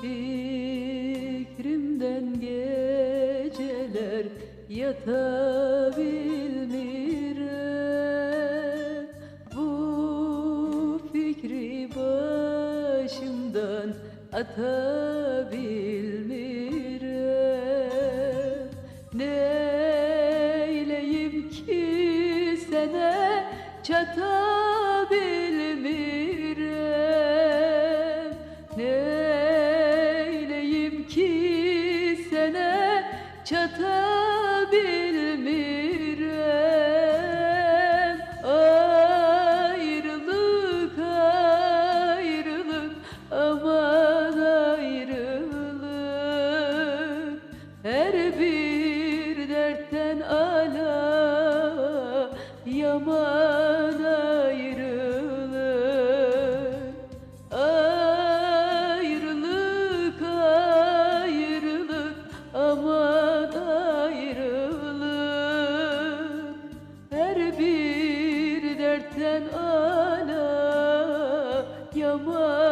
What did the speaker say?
Fikrimden geceler yatabilmirem. Bu fikri başımdan atabilmirem. Neyleyim ki sene çatabilmirem sene çatabilmirem. Ayrılık ayrılık aman ayrılık. Her bir dertten ala yaman Dertten ala yaman